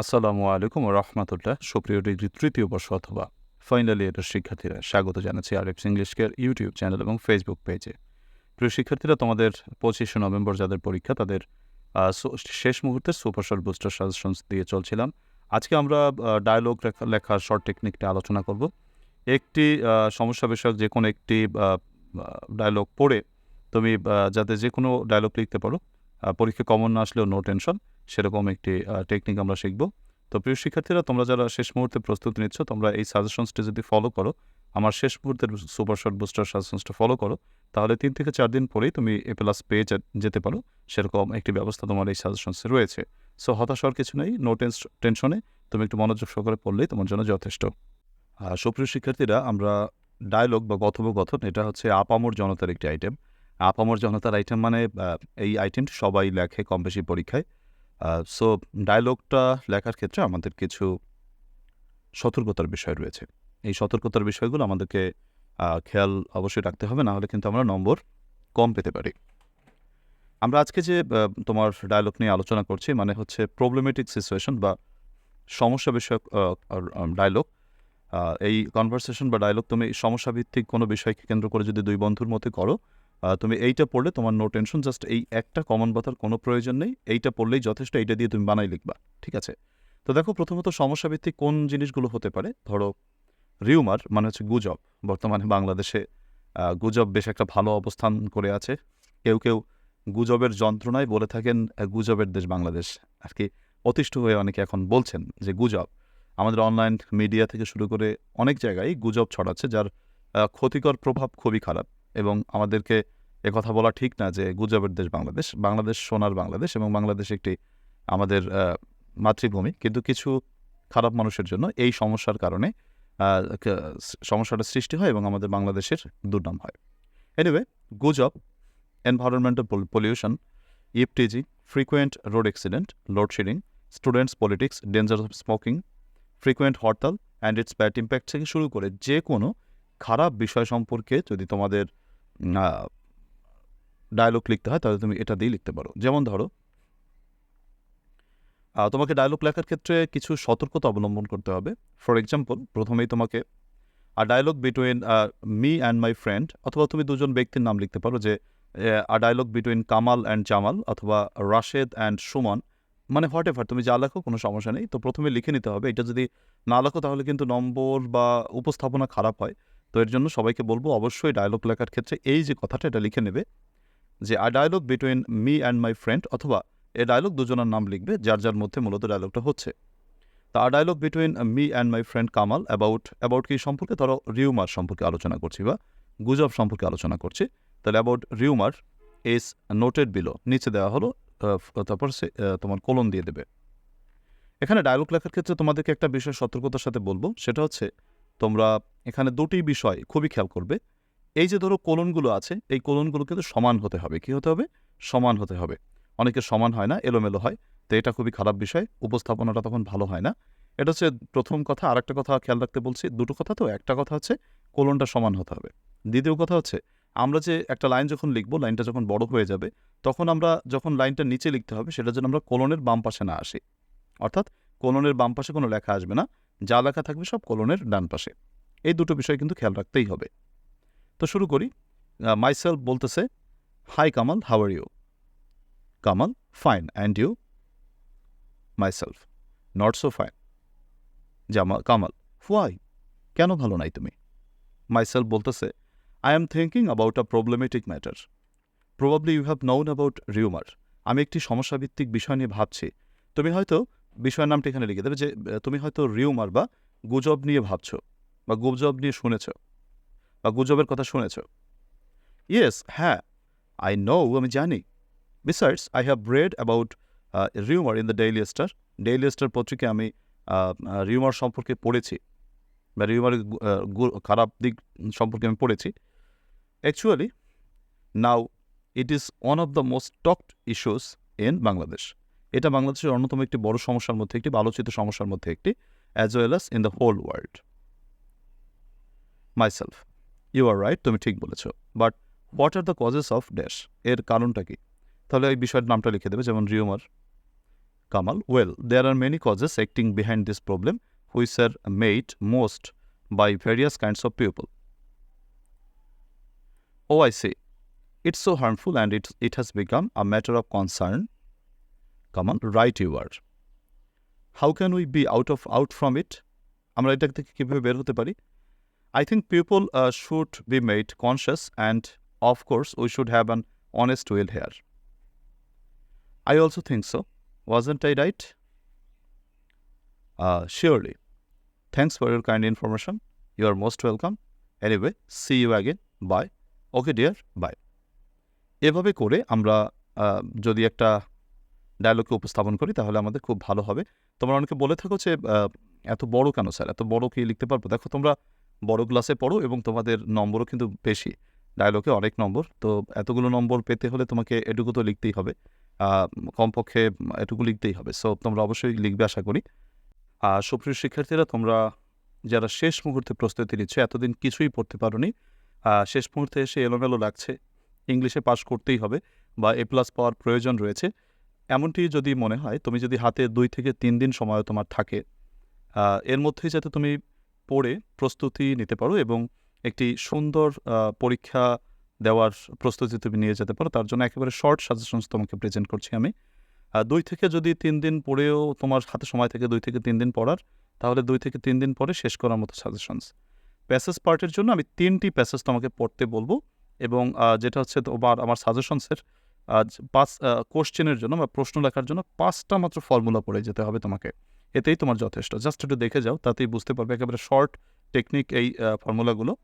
আসসালামু আলাইকুম রহমতুল্লাহ। সুপ্রিয় ডিগ্রি তৃতীয় বর্ষ অথবা ফাইনাল ইয়ারের শিক্ষার্থীরা, স্বাগত জানাচ্ছি আরএফস ইংলিশ কেয়ার ইউটিউব চ্যানেল এবং ফেসবুক পেজে। প্রিয় শিক্ষার্থীরা, তোমাদের পঁচিশে নভেম্বর যাদের পরীক্ষা, তাদের শেষ মুহূর্তের সুপারশট বুস্টার সাজেশনস দিয়ে চলছিলাম। আজকে আমরা ডায়লগ লেখার শর্ট টেকনিকটা আলোচনা করব। একটি সমস্যা বিষয়ক যে কোনো একটি ডায়লগ পড়ে তুমি যাতে যে কোনো ডায়লগ লিখতে পারো পরীক্ষা কমন না আসলেও নো টেনশন সেরকম একটি টেকনিক আমরা শিখব। তো প্রিয় শিক্ষার্থীরা, তোমরা যারা শেষ মুহূর্তে প্রস্তুতি নিচ্ছ, তোমরা এই সাজেশনসটি যদি ফলো করো, আমার শেষ মুহূর্তের সুপার শর্ট বুস্টার সাজেশনসটা ফলো করো, তাহলে তিন থেকে চার দিন পরেই তুমি এ প্লাস পেয়ে যেতে পারো। সেরকম একটি ব্যবস্থা তোমার এই সাজেশনসে রয়েছে। সো হতাশ হওয়ার কিছু নেই নো টেনশনে তুমি একটু মনোযোগ সহকারে পড়লেই তোমার জন্য যথেষ্ট। সুপ্রিয় শিক্ষার্থীরা, আমরা ডায়লগ বা কথোপকথন, এটা হচ্ছে আপামর জনতার একটি আইটেম আপামর জনতার আইটেম মানে এই আইটেমটি সবাই লেখে কম বেশি পরীক্ষায়। সো ডায়লগটা লেখার ক্ষেত্রে আমাদের কিছু সতর্কতার বিষয় রয়েছে। এই সতর্কতার বিষয়গুলো আমাদেরকে খেয়াল অবশ্যই রাখতে হবে না হলে কিন্তু আমরা নম্বর কম পেতে পারি। আমরা আজকে যে তোমার ডায়লগ নিয়ে আলোচনা করছি মানে হচ্ছে প্রবলেমেটিক সিচুয়েশন বা সমস্যা বিষয়ক ডায়লগ এই কনভারসেশন বা ডায়লগ তুমি সমস্যা ভিত্তিক কোনো বিষয়কে কেন্দ্র করে যদি দুই বন্ধুর মধ্যে করো তুমি এইটা পড়লে তোমার নো টেনশন জাস্ট এই একটা কমন কথার কোনো প্রয়োজন নেই। এইটা পড়লেই যথেষ্ট, এইটা দিয়ে তুমি বানাই লিখবা, ঠিক আছে? তো দেখো, প্রথমত সমস্যা ভিত্তিক কোন জিনিসগুলো হতে পারে? ধরো, রিউমার মানে হচ্ছে গুজব। বর্তমানে বাংলাদেশে গুজব বেশ একটা ভালো অবস্থান করে আছে। কেউ কেউ গুজবের যন্ত্রণায় বলে থাকেন গুজবের দেশ বাংলাদেশ। আর কি, অতিষ্ঠ হয়ে অনেকে এখন বলছেন যে গুজব। আমাদের অনলাইন মিডিয়া থেকে শুরু করে অনেক জায়গায় গুজব ছড়াচ্ছে, যার ক্ষতিকর প্রভাব খুবই খারাপ। এবং আমাদেরকে কথা বলা ঠিক না যে গুজবের দেশ বাংলাদেশ বাংলাদেশ সোনার বাংলাদেশ এবং বাংলাদেশ একটি আমাদের মাতৃভূমি। কিন্তু কিছু খারাপ মানুষের জন্য এই সমস্যার কারণে সমস্যাটা সৃষ্টি হয় এবং আমাদের বাংলাদেশের দুর্নাম হয়। এনিওয়ে গুজব environmental pollution ইফটিজি frequent road accident load shedding students politics danger of smoking frequent hartal and its bad impact থেকে শুরু করে যে কোনো খারাপ বিষয় সম্পর্কে যদি তোমাদের ডায়লগ লিখতে হয়, তাহলে তুমি এটা দিয়ে লিখতে পারো। যেমন ধরো তোমাকে ডায়লগ লেখার ক্ষেত্রে কিছু সতর্কতা অবলম্বন করতে হবে। ফর এক্সাম্পল প্রথমেই তোমাকে a dialogue between me and my friend অথবা তুমি দুজন ব্যক্তির নাম লিখতে পারো যে a dialogue between Kamal and Jamal, অথবা রাশেদ অ্যান্ড সুমন মানে হোয়াট এভার তুমি যা লেখো কোনো সমস্যা নেই। তো প্রথমে লিখে নিতে হবে। এটা যদি না লেখো, তাহলে কিন্তু নম্বর বা উপস্থাপনা খারাপ হয়। তো এর জন্য সবাইকে বলব অবশ্যই ডায়লগ লেখার ক্ষেত্রে এই যে কথাটা, এটা লিখে নেবে যে a dialogue between me and my friend অথবা এ ডায়লগ দুজনের নাম লিখবে, যার যার মধ্যে মূলত ডায়লগটা হচ্ছে। তা a dialogue between me and my friend Kamal about about কি সম্পর্কে? ধরো রিউমার সম্পর্কে আলোচনা করছি বা গুজব সম্পর্কে আলোচনা করছি। তাহলে about rumour is noted below নিচে দেওয়া হলো তারপর সে তোমার কোলন দিয়ে দেবে। এখানে ডায়লগ লেখার ক্ষেত্রে তোমাদেরকে একটা বিষয় সতর্কতার সাথে বলব, সেটা হচ্ছে তোমরা এখানে দুটি বিষয় খুবই খেয়াল করবে। এই যে ধরো কোলনগুলো আছে, এই কোলনগুলো কিন্তু সমান হতে হবে। কি হতে হবে? সমান হতে হবে। অনেকে সমান হয় না, এলোমেলো হয়। তো এটা খুবই খারাপ বিষয়, উপস্থাপনাটা তখন ভালো হয় না। এটা হচ্ছে প্রথম কথা। আর একটা কথা খেয়াল রাখতে বলছি, দুটো কথা তো, একটা কথা হচ্ছে কোলনটা সমান হতে হবে। দ্বিতীয় কথা হচ্ছে, আমরা যে একটা লাইন যখন লিখব, লাইনটা যখন বড় হয়ে যাবে, তখন আমরা যখন লাইনটা নিচে লিখতে হবে সেটা যেন আমরা কোলনের বাম পাশে না আসি। অর্থাৎ কোলনের বাম পাশে কোনো লেখা আসবে না। যা লেখা থাকবে সব কলনের ডান পাশে। এই দুটো বিষয় কিন্তু খেয়াল রাখতেই হবে। তো শুরু করি। মাইসেলফ বলতেছে hi Kamal how are you Kamal fine and you myself not so fine জামা কামাল হোয়াই কেন ভালো নাই তুমি? মাইসেলফ বলতেছে I am thinking about a problematic matter probably you have known about rumour আমি একটি সমস্যাভিত্তিক বিষয় নিয়ে ভাবছি। তুমি হয়তো বিষয়ের নামটা এখানে লিখে দেবে যে তুমি হয়তো রিউমার বা গুজব নিয়ে ভাবছ বা গুজব নিয়ে শুনেছ বা গুজবের কথা শুনেছ। ইয়েস হ্যাঁ আই নো আমি জানি। Besides I have read about rumour in the Daily Star Daily Star পত্রিকায় আমি রিউমার সম্পর্কে পড়েছি বা রিউমারের খারাপ দিক সম্পর্কে আমি পড়েছি। Actually now it is one of the most talked issues in Bangladesh এটা বাংলাদেশের অন্যতম একটি বড় সমস্যার মধ্যে একটি আলোচিত সমস্যার মধ্যে একটি as well as in the whole world myself you are right তুমি ঠিক বলেছ। But what are the causes of dash এর কারণটা কি? তাহলে এই বিষয়ের নামটা লিখে দেবে, যেমন rumour Kamal. Well there are many causes acting behind this problem which are made most by various kinds of people oh I see it's so harmful and it's it has become a matter of concern Right you are. How can we be out of out from it? আমরা এটা থেকে কীভাবে বের হতে পারি uh, should be made conscious and of course we should have an honest will here. I also think so. Wasn't I right? Uh, surely. Thanks for your kind information. You are most welcome. Anyway, see you again. Bye. Okay, dear. Bye. এভাবে করে আমরা যদি একটা ডায়লগকে উপস্থাপন করি, তাহলে আমাদের খুব ভালো হবে। তোমরা অনেকে বলে থাকো যে এত বড় কেন স্যার? এত বড় কি লিখতে পারব? দেখো, তোমরা বড় ক্লাসে পড়ো এবং তোমাদের নম্বরও কিন্তু বেশি। ডায়লগে অনেক নম্বর, তো এতগুলো নম্বর পেতে হলে তোমাকে এটুকু তো লিখতেই হবে। কমপক্ষে এটুকু লিখতেই হবে। সো তোমরা অবশ্যই লিখবে, আশা করি। আর সুপ্রিয় শিক্ষার্থীরা, তোমরা যারা শেষ মুহূর্তে প্রস্তুতি নিচ্ছ, এতদিন কিছুই পড়তে পারোনি শেষ মুহূর্তে এসে এলোমেলো লাগছে। ইংলিশে পাশ করতেই হবে বা এ প্লাস পাওয়ার প্রয়োজন রয়েছে। এমনটি যদি মনে হয়, তুমি যদি হাতে দুই থেকে তিন দিন সময় তোমার থাকে এর মধ্যেই যাতে তুমি পড়ে প্রস্তুতি নিতে পারো এবং একটি সুন্দর পরীক্ষা দেওয়ার প্রস্তুতি তুমি নিয়ে যেতে পারো, তার জন্য একেবারে শর্ট সাজেশনস তোমাকে প্রেজেন্ট করছি আমি। দুই থেকে যদি তিন দিন পড়েও তোমার হাতে সময় থেকে দুই থেকে তিন দিন পড়ার, তাহলে দুই থেকে তিন দিন পরে শেষ করার মতো সাজেশনস প্যাসেজ পার্টের জন্য আমি তিনটি প্যাসেজ তোমাকে পড়তে বলব এবং যেটা হচ্ছে তোমার, আমার সাজেশনসের আজ পাঁচ কোশ্চেনের জন্য বা প্রশ্ন লেখার জন্য পাঁচটা মাত্র ফর্মুলা পড়ে যেতে হবে তোমাকে। এতেই তোমার যথেষ্ট। জাস্ট একটু দেখে যাও, তাতেই বুঝতে পারবে একেবারে শর্ট টেকনিক এই ফর্মুলাগুলো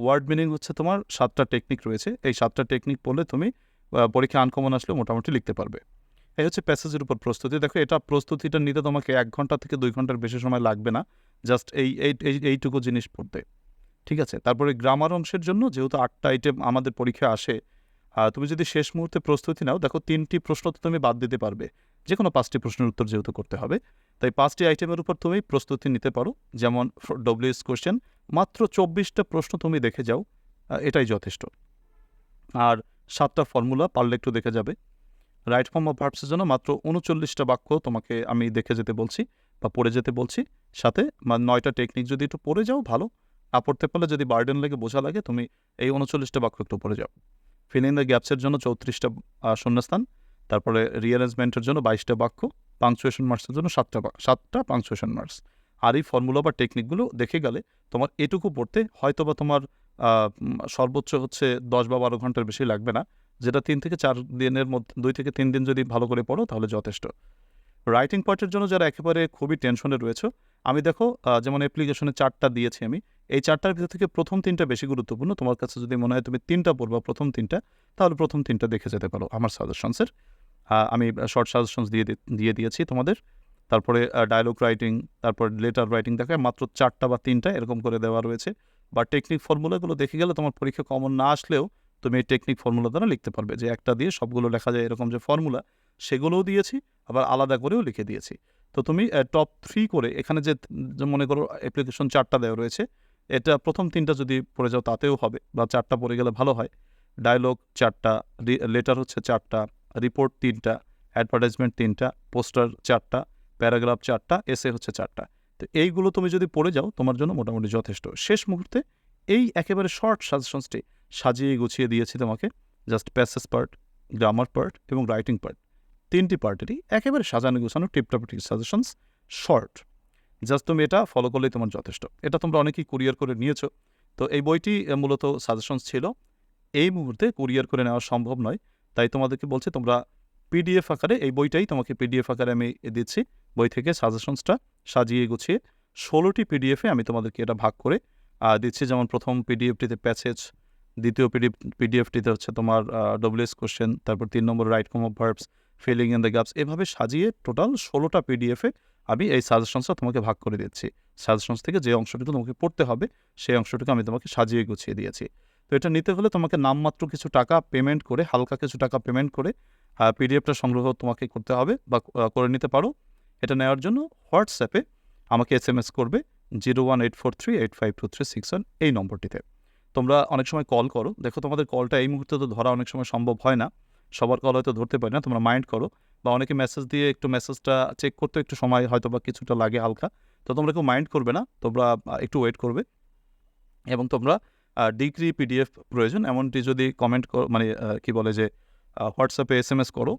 ওয়ার্ড মিনিং হচ্ছে তোমার সাতটা টেকনিক রয়েছে। এই সাতটা টেকনিক পড়লে তুমি পরীক্ষা আনকমন আসলে মোটামুটি লিখতে পারবে। এই হচ্ছে প্যাসেজের উপর প্রস্তুতি। দেখো, এটা প্রস্তুতিটা নিতে তোমাকে এক ঘণ্টা থেকে দুই ঘণ্টার বেশি সময় লাগবে না। জাস্ট এই, এই- এই, এইটুকু জিনিস পড়তে। ঠিক আছে? তারপরে গ্রামার অংশের জন্য যেহেতু আটটা আইটেম আমাদের পরীক্ষা আসে তুমি যদি শেষ মুহূর্তে প্রস্তুতি নাও, দেখো তিনটি প্রশ্ন তো তুমি বাদ দিতে পারবে। যে কোনো পাঁচটি প্রশ্নের উত্তর যেহেতু করতে হবে। তাই পাঁচটি আইটেমের উপর তুমি প্রস্তুতি নিতে পারো। যেমন ডব্লিউএস কোশ্চেন মাত্র চব্বিশটা প্রশ্ন তুমি দেখে যাও এটাই যথেষ্ট। আর সাতটা ফর্মুলা পারলে একটু দেখে যাবে। রাইট ফর্ম অফ ভার্বসের জন্য মাত্র উনচল্লিশটা বাক্য তোমাকে আমি দেখে যেতে বলছি বা পড়ে যেতে বলছি। সাথে নয়টা টেকনিক যদি একটু পড়ে যাও, ভালো। না পড়তে পারলে যদি বার্ডেন লেগে বোঝা লাগে, তুমি এই উনচল্লিশটা বাক্য একটু পড়ে যাও। ফিল দ্য গ্যাপসের জন্য চৌত্রিশটা শূন্যস্থান। তারপরে রিঅ্যারেঞ্জমেন্টের জন্য বাইশটা বাক্য পাংচুয়েশন মার্কসের জন্য সাতটা সাতটা পাংচুয়েশন মার্কস আর এই ফর্মুলা বা টেকনিকগুলো দেখে গেলে তোমার এটুকু পড়তে হয়তো বা তোমার সর্বোচ্চ হচ্ছে দশ বা বারো ঘণ্টার বেশি লাগবে না। যেটা তিন থেকে চার দিনের মধ্যে, দুই থেকে তিন দিন যদি ভালো করে পড়ো তাহলে যথেষ্ট। রাইটিং পার্টের জন্য যারা একেবারে খুবই টেনশনে রয়েছে, আমি দেখো যেমন অ্যাপ্লিকেশনে চারটা দিয়েছি আমি এই চারটার ভিতর থেকে প্রথম তিনটা বেশি গুরুত্বপূর্ণ। তোমার কাছে যদি মনে হয় তুমি তিনটা পড়বা প্রথম তিনটা, তাহলে প্রথম তিনটা দেখে যেতে পারো আমার সাজেশনসের আমি শর্ট সাজেশনস দিয়ে দিয়ে দিয়েছি তোমাদের। তারপরে ডায়লগ রাইটিং তারপর লেটার রাইটিং দেখায় মাত্র চারটা বা তিনটা এরকম করে দেওয়া রয়েছে। বা টেকনিক ফর্মুলাগুলো দেখে গেলে তোমার পরীক্ষা কমন না আসলেও তুমি এই টেকনিক ফর্মুলা দ্বারা লিখতে পারবে যে একটা দিয়ে সবগুলো লেখা যায় এরকম যে ফর্মুলা সেগুলোও দিয়েছি, আবার আলাদা করেও লিখে দিয়েছি। তো তুমি টপ থ্রি করে এখানে যে যে মনে করো অ্যাপ্লিকেশন চারটা দেওয়া রয়েছে এটা প্রথম তিনটা যদি পড়ে যাও তাতেও হবে বা চারটা পড়ে গেলে ভালো হয়। ডায়লগ চারটা লেটার হচ্ছে চারটা রিপোর্ট তিনটা অ্যাডভার্টাইজমেন্ট তিনটা পোস্টার চারটা প্যারাগ্রাফ চারটা এসে হচ্ছে চারটা। তো এইগুলো তুমি যদি পড়ে যাও, তোমার জন্য মোটামুটি যথেষ্ট। শেষ মুহূর্তে এই একেবারে শর্ট সাজেশনসটি সাজিয়ে গুছিয়ে দিয়েছি তোমাকে just passage part grammar part এবং রাইটিং পার্ট তিনটি পার্টেরই একেবারে সাজানো গোছানো টিপটাপটি সাজেশনস শর্ট জাস্ট তুমি এটা ফলো করলেই তোমার যথেষ্ট। এটা তোমরা অনেকেই কুরিয়ার করে নিয়েছো। তো এই বইটি মূলত সাজেশনস ছিল। এই মুহূর্তে কুরিয়ার করে নেওয়া সম্ভব নয়। তাই তোমাদেরকে বলছি, তোমরা পিডিএফ আকারে এই বইটাই তোমাকে পিডিএফ আকারে আমি দিচ্ছি। বই থেকে সাজেশনসটা সাজিয়ে গুছিয়ে ষোলোটি পিডিএফে আমি তোমাদেরকে এটা ভাগ করে দিচ্ছি। যেমন প্রথম পিডিএফটিতে প্যাসেজ দ্বিতীয় পিডি পিডিএফটিতে হচ্ছে তোমার ডব্লিউএস কোশ্চেন তারপর তিন নম্বর right com of verbs filling in the gaps এভাবে সাজিয়ে টোটাল ষোলোটা পিডিএফে আমি এই সাজেশনসটা তোমাকে ভাগ করে দিচ্ছি। সাজেশনস থেকে যে অংশটুকু তোমাকে পড়তে হবে, সেই অংশটুকু আমি তোমাকে সাজিয়ে গুছিয়ে দিয়েছি। তো এটা নিতে হলে তোমাকে নামমাত্র কিছু টাকা পেমেন্ট করে, হালকা কিছু টাকা পেমেন্ট করে পিডিএফটা সংগ্রহ তোমাকে করতে হবে বা করে নিতে পারো। এটা নেওয়ার জন্য হোয়াটসঅ্যাপে আমাকে এস এম এস করবে zero one eight four three eight five two three six one এই নম্বরটিতে। তোমরা অনেক সময় কল করো। দেখো তোমাদের কলটা এই মুহূর্তে তো ধরা অনেক সময় সম্ভব হয় না। সবার কল হয়তো ধরতে পারি না, তোমরা মাইন্ড করো। বা অনেকে মেসেজ দিয়ে একটু মেসেজটা চেক করতে একটু সময় হয়তো বা কিছুটা লাগে হালকা। তো তোমরা কেউ মাইন্ড করবে না, তোমরা একটু ওয়েট করবে। এবং তোমরা ডিগ্রি পিডিএফ প্রয়োজন। এমনটি যদি কমেন্ট মানে কি বলে যে হোয়াটসঅ্যাপে এস এম এস করো,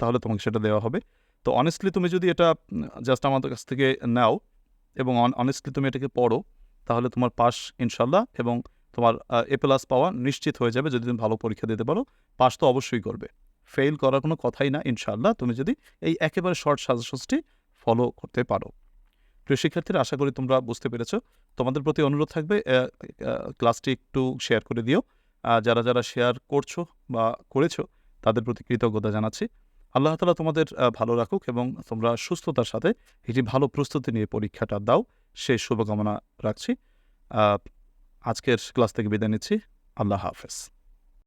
তাহলে তোমাকে সেটা দেওয়া হবে। তো অনেস্টলি তুমি যদি এটা জাস্ট আমাদের কাছ থেকে নাও এবং অনেস্টলি তুমি এটাকে পড়ো, তাহলে তোমার পাস ইনশাল্লাহ এবং তোমার এ প্লাস পাওয়া নিশ্চিত হয়ে যাবে যদি তুমি ভালো পরীক্ষা দিতে পারো। পাস তো অবশ্যই করবে। ফেল করার কোনো কথাই না ইনশাল্লাহ তুমি যদি এই একেবারে শর্ট সাজেশনসটি ফলো করতে পারো। প্রিয় শিক্ষার্থীরা, আশা করি তোমরা বুঝতে পেরেছ। তোমাদের প্রতি অনুরোধ থাকবে ক্লাসটি একটু শেয়ার করে দিও। যারা যারা শেয়ার করছ বা করেছ, তাদের প্রতি কৃতজ্ঞতা জানাচ্ছি। আল্লাহ তালা তোমাদের ভালো রাখুক এবং তোমরা সুস্থতার সাথে একটি ভালো প্রস্তুতি নিয়ে পরীক্ষাটা দাও। সেই শুভকামনা রাখছি। আজকের ক্লাস থেকে বিদায় নিচ্ছি। আল্লাহ হাফেজ।